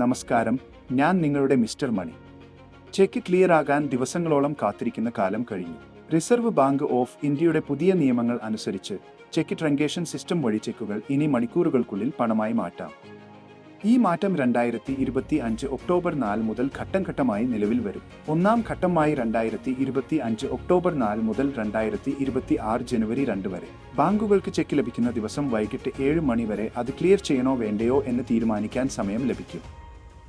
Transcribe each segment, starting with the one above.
നമസ്കാരം. ഞാൻ നിങ്ങളുടെ മിസ്റ്റർ മണി. ചെക്ക് ക്ലിയർ ആകാൻ ദിവസങ്ങളോളം കാത്തിരിക്കുന്ന കാലം കഴിഞ്ഞു. റിസർവ് ബാങ്ക് ഓഫ് ഇന്ത്യയുടെ പുതിയ നിയമങ്ങൾ അനുസരിച്ച് ചെക്ക് ട്രങ്കേഷൻ സിസ്റ്റം വഴി ചെക്കുകൾ ഇനി മണിക്കൂറുകൾക്കുള്ളിൽ പണമായി മാറ്റാം. ഈ മാറ്റം രണ്ടായിരത്തി ഇരുപത്തി അഞ്ച് ഒക്ടോബർ നാല് മുതൽ ഘട്ടം ഘട്ടമായി നിലവിൽ വരും. ഒന്നാം ഘട്ടമായി രണ്ടായിരത്തി ഇരുപത്തി അഞ്ച് ഒക്ടോബർ നാല് മുതൽ രണ്ടായിരത്തി ഇരുപത്തി ആറ് ജനുവരി രണ്ട് വരെ. ബാങ്കുകൾക്ക് ചെക്ക് ലഭിക്കുന്ന ദിവസം വൈകിട്ട് ഏഴ് മണി വരെ അത് ക്ലിയർ ചെയ്യണോ വേണ്ടയോ എന്ന് തീരുമാനിക്കാൻ സമയം ലഭിക്കും.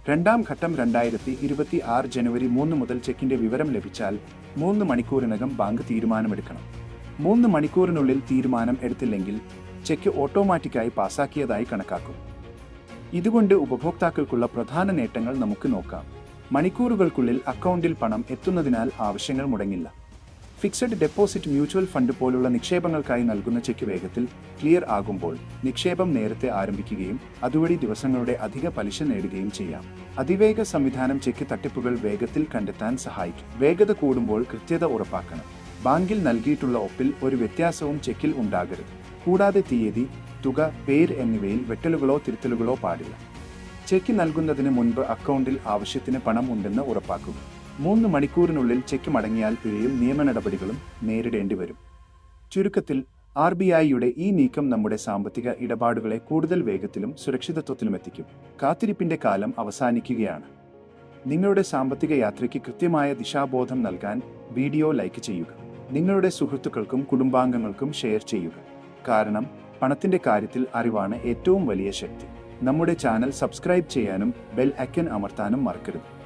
രണ്ടാം ഘട്ടം രണ്ടായിരത്തി ഇരുപത്തി ആറ് ജനുവരി മൂന്ന് മുതൽ ചെക്കിന്റെ വിവരം ലഭിച്ചാൽ മൂന്ന് മണിക്കൂറിനകം ബാങ്ക് തീരുമാനമെടുക്കണം. മൂന്ന് മണിക്കൂറിനുള്ളിൽ തീരുമാനം എടുത്തില്ലെങ്കിൽ ചെക്ക് ഓട്ടോമാറ്റിക്കായി പാസാക്കിയതായി കണക്കാക്കും. ഇതുകൊണ്ട് ഉപഭോക്താക്കൾക്കുള്ള പ്രധാന നേട്ടങ്ങൾ നമുക്ക് നോക്കാം. മണിക്കൂറുകൾക്കുള്ളിൽ അക്കൗണ്ടിൽ പണം എത്തുന്നതിനാൽ ആവശ്യങ്ങൾ മുടങ്ങില്ല. ഫിക്സഡ് ഡെപ്പോസിറ്റ് മ്യൂച്വൽ ഫണ്ട് പോലുള്ള നിക്ഷേപങ്ങൾക്കായി നൽകുന്ന ചെക്ക് വേഗത്തിൽ ക്ലിയർ ആകുമ്പോൾ നിക്ഷേപം നേരത്തെ ആരംഭിക്കുകയും അതുവഴി ദിവസങ്ങളുടെ അധിക പലിശ നേടുകയും ചെയ്യാം. അതിവേഗ സംവിധാനം ചെക്ക് തട്ടിപ്പുകൾ വേഗത്തിൽ കണ്ടെത്താൻ സഹായിക്കും. വേഗത കൂടുമ്പോൾ കൃത്യത ഉറപ്പാക്കണം. ബാങ്കിൽ നൽകിയിട്ടുള്ള ഒപ്പിൽ ഒരു വ്യത്യാസവും ചെക്കിൽ ഉണ്ടാകരുത്. കൂടാതെ തീയതി തുക പേര് എന്നിവയിൽ വെട്ടലുകളോ തിരുത്തലുകളോ പാടില്ല. ചെക്ക് നൽകുന്നതിന് മുൻപ് അക്കൗണ്ടിൽ ആവശ്യത്തിന് പണം ഉണ്ടെന്ന് ഉറപ്പാക്കുക. മൂന്ന് മണിക്കൂറിനുള്ളിൽ ചെക്ക് മടങ്ങിയാൽ പിഴയും നിയമ നടപടികളും നേരിടേണ്ടി വരും. ചുരുക്കത്തിൽ ആർ ബി ഐയുടെ ഈ നീക്കം നമ്മുടെ സാമ്പത്തിക ഇടപാടുകളെ കൂടുതൽ വേഗത്തിലും സുരക്ഷിതത്വത്തിലും എത്തിക്കും. കാത്തിരിപ്പിന്റെ കാലം അവസാനിക്കുകയാണ്. നിങ്ങളുടെ സാമ്പത്തിക യാത്രയ്ക്ക് കൃത്യമായ ദിശാബോധം നൽകാൻ വീഡിയോ ലൈക്ക് ചെയ്യുക. നിങ്ങളുടെ സുഹൃത്തുക്കൾക്കും കുടുംബാംഗങ്ങൾക്കും ഷെയർ ചെയ്യുക. കാരണം പണത്തിന്റെ കാര്യത്തിൽ അറിവാണ് ഏറ്റവും വലിയ ശക്തി. നമ്മുടെ ചാനൽ സബ്സ്ക്രൈബ് ചെയ്യാനും ബെൽ ഐക്കൺ അമർത്താനും മറക്കരുത്.